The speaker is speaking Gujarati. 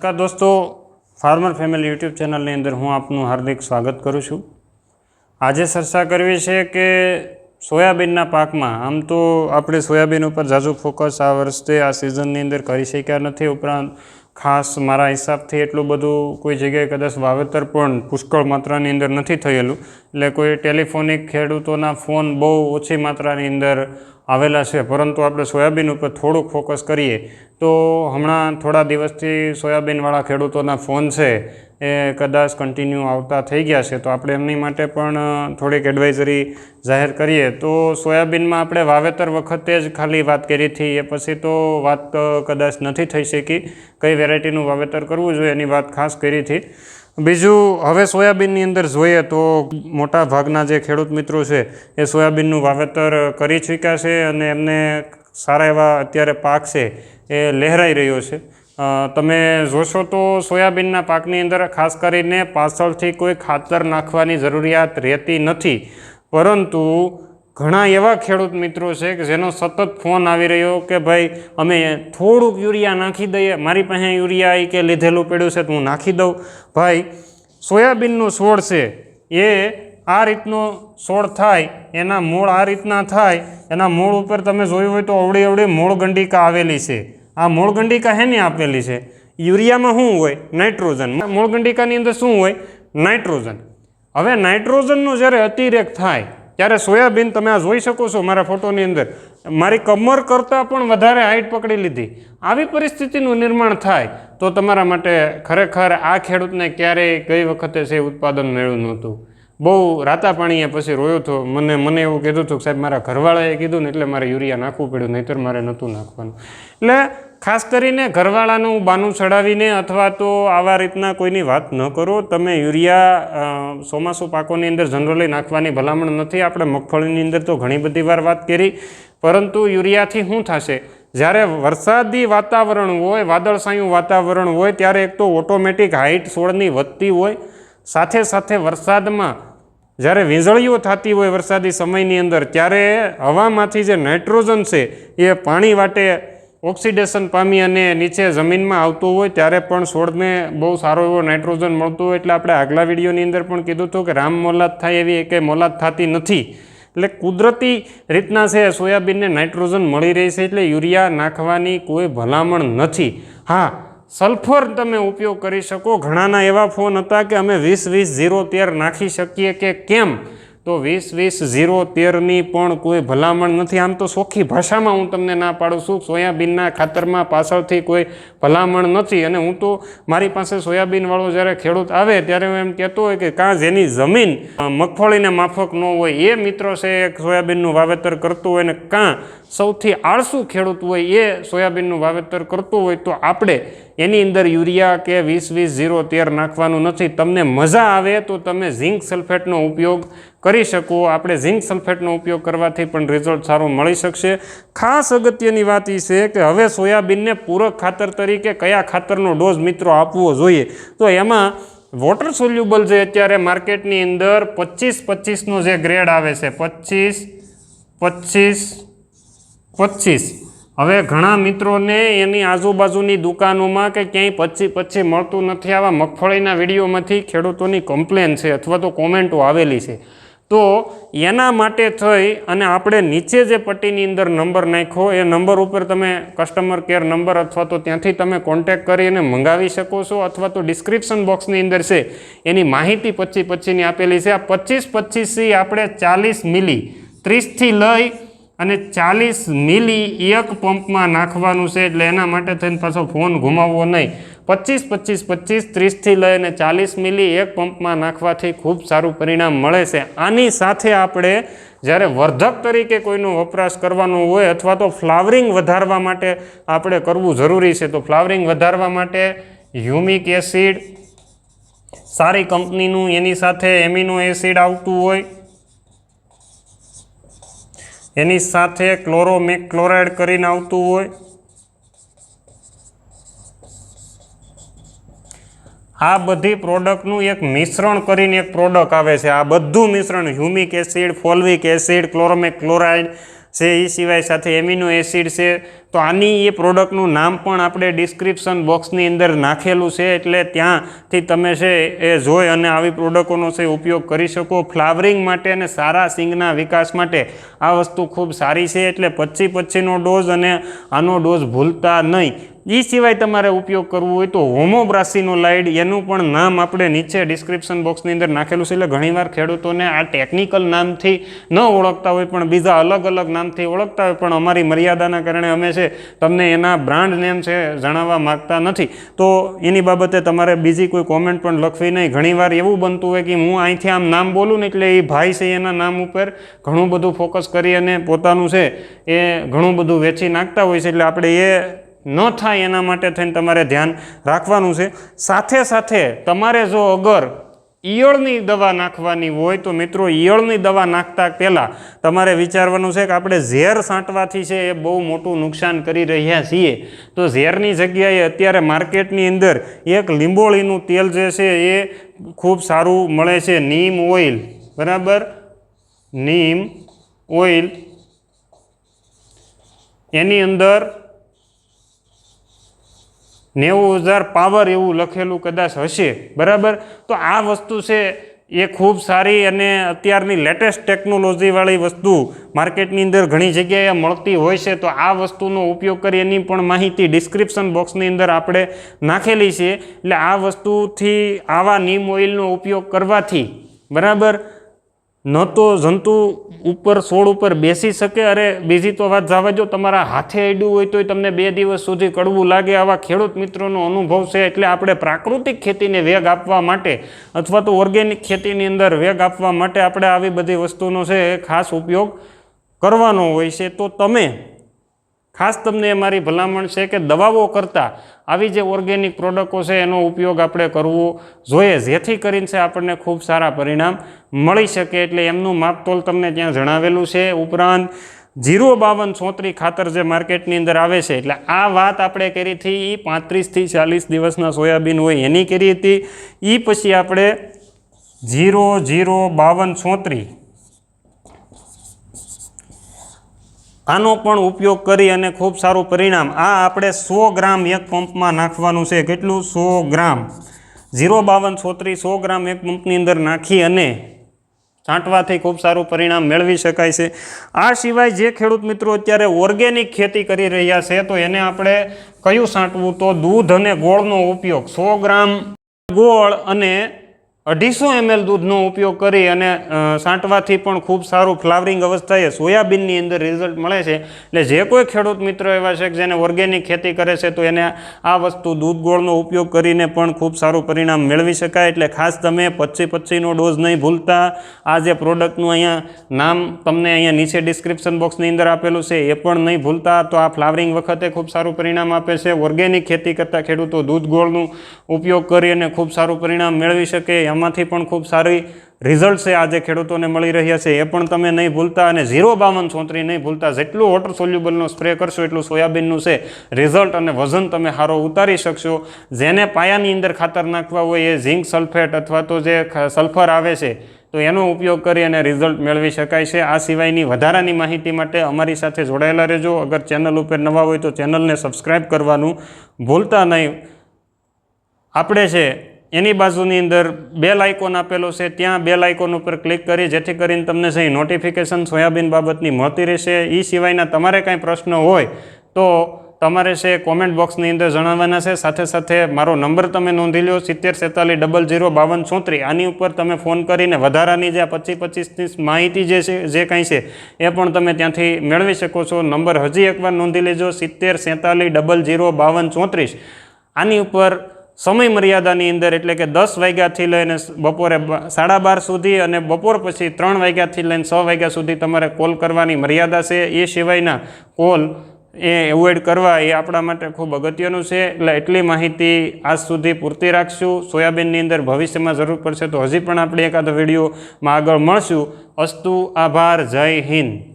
નમસ્કાર દોસ્તો ફાર્મર ફેમિલી યુટ્યુબ ચેનલની અંદર હું આપનું હાર્દિક સ્વાગત કરું છું. આજે ચર્ચા કરવી છે કે સોયાબીનના પાકમાં, આમ તો આપણે સોયાબીન ઉપર ઝાઝું ફોકસ આ વર્ષે, આ સિઝનની અંદર કરી શક્યા નથી, ઉપરાંત ખાસ મારા હિસાબથી એટલું બધું કોઈ જગ્યાએ કદાચ વાવેતર પણ પુષ્કળ માત્રાની અંદર નથી થયેલું. એટલે કોઈ ટેલિફોનિક ખેડૂતોના ફોન બહુ ઓછી માત્રાની અંદર આવેલા છે. પરંતુ આપણે સોયાબીન ઉપર થોડુંક ફોકસ કરીએ, તો હમણાં થોડા દિવસથી સોયાબીનવાળા ખેડૂતોના ફોન છે, એ કદાચ કન્ટિન્યુ આવતા થઈ ગયા છે. તો આપણે એમની માટે પણ થોડીક એડવાઇઝરી જાહેર કરીએ. તો સોયાબીનમાં આપણે વાવેતર વખતે જ ખાલી વાત કરી હતી. એ પછી તો વાત કદાચ નથી થઈ શકી. કઈ વેરાયટીનું વાવેતર કરવું જોઈએ એની વાત ખાસ કરી હતી. બીજું, હવે સોયાબીનની અંદર જોઈએ તો મોટા ભાગના જે ખેડૂત મિત્રો છે, એ સોયાબીનનું વાવેતર કરી ચૂક્યા છે અને એમને સારા એવા અત્યારે પાક છે એ લહેરાઈ રહ્યો છે. તમે જોશો તો સોયાબીનના પાકની અંદર ખાસ કરીને પાછળથી કોઈ ખાતર નાખવાની જરૂરિયાત રહેતી નથી. પરંતુ ઘણા એવા ખેડૂત મિત્રો છે કે જેનો સતત ફોન આવી રહ્યો કે ભાઈ, અમે થોડુંક યુરિયા નાખી દઈએ, મારી પાસે યુરિયા એ કે લીધેલું પડ્યું છે તો હું નાખી દઉં. ભાઈ, સોયાબીનનું છોડ છે, એ આ રીતનો છોડ થાય, એના મૂળ આ રીતના થાય, એના મૂળ ઉપર તમે જોયું હોય તો અવળી અવળી મૂળ ગંડિકા આવેલી છે. આ મૂળગંડિકા હેની આપેલી છે? યુરિયામાં શું હોય? નાઇટ્રોજન. મૂળગંડિકાની અંદર શું હોય? નાઇટ્રોજન. હવે નાઇટ્રોજનનો જ્યારે અતિરેક થાય ત્યારે સોયાબીન તમે આ જોઈ શકો છો મારા ફોટોની અંદર. મારી કમર કરતાં પણ વધારે હાઈટ પકડી લીધી. આવી પરિસ્થિતિનું નિર્માણ થાય તો તમારા માટે ખરેખર આ ખેડૂતને ક્યારેય ગઈ વખતે છે ઉત્પાદન મેળવ્યું નહોતું. બહુ રાતા પાણીએ પછી રોયો હતો મને મને એવું કીધું હતું કે સાહેબ, મારા ઘરવાળાએ કીધું ને એટલે મારે યુરિયા નાખવું પડ્યું, નહીંતર મારે નહોતું નાખવાનું. એટલે ખાસ કરીને ઘરવાળાનું બાનું ચડાવીને અથવા તો આવા રીતના કોઈની વાત ન કરો. તમે યુરિયા ચોમાસું પાકોની અંદર જનરલી નાખવાની ભલામણ નથી. આપણે મગફળીની અંદર તો ઘણી બધી વાર વાત કરી. પરંતુ યુરિયાથી શું થશે? જ્યારે વરસાદી વાતાવરણ હોય, વાદળછાયું વાતાવરણ હોય, ત્યારે એક તો ઓટોમેટિક હાઇટ છોડની વધતી હોય. સાથે સાથે વરસાદમાં જ્યારે વીજળીઓ થતી હોય વરસાદી સમયની અંદર, ત્યારે હવામાંથી જે નાઇટ્રોજન છે એ પાણી વાટે ઓક્સિડેશન પામી અને નીચે જમીનમાં આવતું હોય ત્યારે પણ છોડને બહુ સારો એવો નાઇટ્રોજન મળતું હોય. એટલે આપણે આગલા વિડીયોની અંદર પણ કીધું હતું કે રામ મોલાદ થાય એવી એકે મોલાદ થતી નથી. એટલે કુદરતી રીતના છે સોયાબીનને નાઇટ્રોજન મળી રહી છે એટલે યુરિયા નાખવાની કોઈ ભલામણ નથી. હા, સલ્ફર તમે ઉપયોગ કરી શકો. ઘણાના એવા ફોન હતા કે અમે વીસ વીસ ઝીરો તેર નાખી શકીએ કે કેમ? તો વીસ વીસ ઝીરો તેરની પણ કોઈ ભલામણ નથી. આમ તો સોખી ભાષામાં હું તમને ના પાડું છું. સોયાબીનના ખાતરમાં પાછળથી કોઈ ભલામણ નથી. અને હું તો મારી પાસે સોયાબીનવાળો જ્યારે ખેડૂત આવે ત્યારે હું એમ કહેતો હોય કે કાં જેની જમીન મગફળીને માફક ન હોય. એ મિત્રો છે સોયાબીનનું વાવેતર કરતું હોય ને કાં સૌથી આળસુ ખેડૂત હોય એ સોયાબીનનું વાવેતર કરતું હોય તો આપણે એની અંદર યુરિયા કે વીસ વીસ ઝીરો તેર નાખવાનું નથી. તમને મજા આવે તો તમે ઝિંક સલ્ફેટનો ઉપયોગ કરી શકો. આપણે ઝિંક સલ્ફેટનો ઉપયોગ કરવાથી પણ રિઝલ્ટ સારું મળી શકશે. ખાસ અગત્યની વાત એ છે કે હવે સોયાબીનને પૂરક ખાતર તરીકે કયા ખાતરનો ડોઝ મિત્રો આપવો જોઈએ? તો એમાં વોટર સોલ્યુબલ જે અત્યારે માર્કેટની અંદર પચીસ પચીસનો જે ગ્રેડ આવે છે, પચીસ પચીસ પચીસ. હવે ઘણા મિત્રોને એની આજુબાજુની દુકાનોમાં કે ક્યાંય પચી પચી મળતું નથી. આવા મગફળીના વિડીયોમાંથી ખેડૂતોની કમ્પ્લેન છે અથવા તો કોમેન્ટો આવેલી છે. તો એના માટે થઈ અને આપણે નીચે જે પટ્ટીની અંદર નંબર નાખ્યો, એ નંબર ઉપર તમે કસ્ટમર કેર નંબર અથવા તો ત્યાંથી તમે કોન્ટેક કરીને મંગાવી શકો છો અથવા તો ડિસ્ક્રિપ્શન બોક્સની અંદર છે, એની માહિતી પચી પચીની આપેલી છે. આ પચીસ પચીસથી આપણે ચાલીસ મિલી ત્રીસથી લઈ અને ચાલીસ મિલી એક પંપમાં નાખવાનું છે એટલે એના માટે થઈને પાછો ફોન ઘુમાવવો નહીં. પચીસ પચીસ પચીસ, ત્રીસથી લઈને ચાલીસ મિલી એક પંપમાં નાખવાથી ખૂબ સારું પરિણામ મળે છે. આની સાથે આપણે જ્યારે વર્ધક તરીકે કોઈનો વપરાશ કરવાનો હોય અથવા તો ફ્લાવરિંગ વધારવા માટે આપણે કરવું જરૂરી છે, તો ફ્લાવરિંગ વધારવા માટે હ્યુમિક એસિડ સારી કંપનીનું એની સાથે એમિનો એસિડ આવતું હોય એની સાથે ક્લોરોમેક ક્લોરાઇડ કરીને આવતું હોય. આ બધી પ્રોડક્ટનું એક મિશ્રણ કરીને એક પ્રોડક્ટ આવે છે. આ બધું મિશ્રણ હ્યુમિક એસિડ ફોલ્વિક એસિડ ક્લોરોમિક ક્લોરાઇડ છે એ સિવાય સાથે એમિનો એસિડ છે, તો આની એ પ્રોડક્ટનું નામ પણ આપણે ડિસ્ક્રિપ્શન બોક્સની અંદર નાખેલું છે, એટલે ત્યાંથી તમે છે એ જોઈ અને આવી પ્રોડક્ટોનો છે ઉપયોગ કરી શકો. ફ્લાવરિંગ માટે અને સારા સિંગના વિકાસ માટે આ વસ્તુ ખૂબ સારી છે, એટલે પચી પચીનો ડોઝ અને આનો ડોઝ ભૂલતા નહીં. એ સિવાય તમારે ઉપયોગ કરવો હોય તો હોમોબ્રાસીનો લાઇડ, એનું પણ નામ આપણે નીચે ડિસ્ક્રિપ્શન બોક્સની અંદર નાખેલું છે. એટલે ઘણીવાર ખેડૂતોને આ ટેકનિકલ નામથી ન ઓળખતા હોય, પણ બીજા અલગ અલગ નામથી ઓળખતા હોય, પણ અમારી મર્યાદાના કારણે અમે છે તમને એના બ્રાન્ડ નેમ છે જણાવવા માગતા નથી. તો એની બાબતે તમારે બીજી કોઈ કોમેન્ટ પણ લખવી નહીં. ઘણીવાર એવું બનતું હોય કે હું અહીંથી આમ નામ બોલું ને એટલે એ ભાઈ છે એના નામ ઉપર ઘણું બધું ફોકસ કરી અને પોતાનું છે એ ઘણું બધું વેચી નાખતા હોય છે. એટલે આપણે એ ન થાય એના માટે થઈને તમારે ધ્યાન રાખવાનું છે. સાથે સાથે તમારે જો અગર ઈયળની દવા નાખવાની હોય તો મિત્રો ઈયળની દવા નાખતા પહેલાં તમારે વિચારવાનું છે કે આપણે ઝેર છાંટવાથી છે એ બહુ મોટું નુકસાન કરી રહ્યા છીએ. તો ઝેરની જગ્યાએ અત્યારે માર્કેટની અંદર એક લીંબોળીનું તેલ જે છે એ ખૂબ સારું મળે છે. નીમ ઓઇલ, બરાબર? નીમ ઓઇલ. એની અંદર નેવું હજાર પાવર એવું લખેલું કદાચ હશે, બરાબર? તો આ વસ્તુ છે એ ખૂબ સારી અને અત્યારની લેટેસ્ટ ટેકનોલોજીવાળી વસ્તુ. માર્કેટની અંદર ઘણી જગ્યાએ મળતી હોય છે, તો આ વસ્તુનો ઉપયોગ કરી એની પણ માહિતી ડિસ્ક્રિપ્શન બોક્સની અંદર આપણે નાખેલી છે. એટલે આ વસ્તુથી આવા નીમ ઓઇલનો ઉપયોગ કરવાથી, બરાબર? ન તો જંતુ ઉપર છોડ ઉપર બેસી શકે અરે બીજી તો વાત જાવા જો, તમારા હાથે અડ્યું હોય તોય તમને બે દિવસ સુધી કડવું લાગે. આવા ખેડૂત મિત્રોનો અનુભવ છે એટલે આપણે પ્રાકૃતિક ખેતીને વેગ આપવા માટે અથવા તો ઓર્ગેનિક ખેતીની અંદર વેગ આપવા માટે આપણે આવી બધી વસ્તુનો છે ખાસ ઉપયોગ કરવાનો હોય છે. તો તમે ખાસ તમને મારી ભલામણ છે કે દવાઓ કરતાં આવી જે ઓર્ગેનિક પ્રોડક્ટો છે એનો ઉપયોગ આપણે કરવો જોઈએ. જેથી કરીને આપણને ખૂબ સારા પરિણામ મળી શકે એટલે એમનું માપતોલ તમને ત્યાં જણાવેલું છે. ઉપરાંત જીરો બાવન ચોત્રી ખાતર જે માર્કેટની અંદર આવે છે, એટલે આ વાત આપણે કરી હતી એ પાંત્રીસથી ચાલીસ દિવસના સોયાબીન હોય એની કરી હતી. એ પછી આપણે જીરો જીરો બાવન ચોત્રી આનો પણ ઉપયોગ કરી અને ખૂબ સારું પરિણામ. આ આપણે સો ગ્રામ એક પંપમાં નાખવાનું છે. કેટલું? સો ગ્રામ. ઝીરો બાવન છોત્રી સો ગ્રામ એક પંપની અંદર નાખી અને છાંટવાથી ખૂબ સારું પરિણામ મેળવી શકાય છે. આ સિવાય જે ખેડૂત મિત્રો અત્યારે ઓર્ગેનિક ખેતી કરી રહ્યા છે, તો એને આપણે કયું છાંટવું? તો દૂધ અને ગોળનો ઉપયોગ. સો ગ્રામ ગોળ અને અઢીસો એમએલ દૂધનો ઉપયોગ કરી અને સાંટવાથી પણ ખૂબ સારું ફ્લાવરિંગ અવસ્થાએ સોયાબીનની અંદર રિઝલ્ટ મળે છે. એટલે જે કોઈ ખેડૂત મિત્રો એવા છે કે જેને ઓર્ગેનિક ખેતી કરે છે, તો એને આ વસ્તુ દૂધ ગોળનો ઉપયોગ કરીને પણ ખૂબ સારું પરિણામ મેળવી શકાય. એટલે ખાસ તમે પચી પચીનો ડોઝ નહીં ભૂલતા. આ જે પ્રોડક્ટનું અહીંયા નામ તમને અહીંયા નીચે ડિસ્ક્રિપ્શન બોક્સની અંદર આપેલું છે, એ પણ નહીં ભૂલતા. તો આ ફ્લાવરિંગ વખતે ખૂબ સારું પરિણામ આપે છે. ઓર્ગેનિક ખેતી કરતા ખેડૂતો દૂધ ગોળનું ઉપયોગ કરી અને ખૂબ સારું પરિણામ મેળવી શકે. એમાંથી પણ ખૂબ સારી રિઝલ્ટ છે આજે ખેડૂતોને મળી રહ્યા છે, એ પણ તમે નહીં ભૂલતા અને ઝીરો બાવન છોતરી નહીં ભૂલતા. જેટલું વોટર સોલ્યુબલનો સ્પ્રે કરશો, એટલું સોયાબીનનું છે. રિઝલ્ટ અને વજન તમે સારો ઉતારી શકશો. જેને પાયાની અંદર ખાતર નાખવા હોય એ ઝીંક સલ્ફેટ અથવા તો જે સલ્ફર આવે છે, તો એનો ઉપયોગ કરી અને રિઝલ્ટ મેળવી શકાય છે. આ સિવાયની વધારાની માહિતી માટે અમારી સાથે જોડાયેલા રહેજો. અગર ચેનલ ઉપર નવા હોય તો ચેનલને સબસ્ક્રાઈબ કરવાનું ભૂલતા નહીં. આપણે છે એની બાજુની અંદર બેલ આઇકોન આપેલો છે. ત્યાં બેલ આઇકોન ઉપર ક્લિક કરી, જેથી કરીને તમને સહી નોટિફિકેશન સોયાબીન બાબતની મળતી રહેશે. એ સિવાયના તમારે કાંઈ પ્રશ્ન હોય તો તમારે છે કોમેન્ટ બોક્સની અંદર જણાવવાના છે. સાથે સાથે મારો નંબર તમે નોંધી લો સિત્તેર સેતાલીસ ડબલ જીરો બાવન ચોત્રીસ આની ઉપર તમે ફોન કરીને વધારાની જે આ પચીસ પચીસની માહિતી જે છે, જે કાંઈ છે, એ પણ તમે ત્યાંથી મેળવી શકો છો. નંબર હજી એકવાર નોંધી લેજો, સિત્તેર સેતાલીસ ડબલ જીરો બાવન ચોત્રીસ આની ઉપર સમય મર્યાદાની અંદર એટલે કે દસ વાગ્યાથી લઈને બપોરે સાડા બાર સુધી અને બપોર પછી ત્રણ વાગ્યાથી લઈને છ વાગ્યા સુધી તમારે કોલ કરવાની મર્યાદા છે. એ સિવાયના કોલ એ એવોઇડ કરવા એ આપણા માટે ખૂબ અગત્યનું છે. એટલે એટલી માહિતી આજ સુધી પૂરતી રાખશું. સોયાબીનની અંદર ભવિષ્યમાં જરૂર પડશે તો હજી પણ આપણે એકાદ વિડીયોમાં આગળ મળશું. અસ્તુ, આભાર, જય હિન્દ.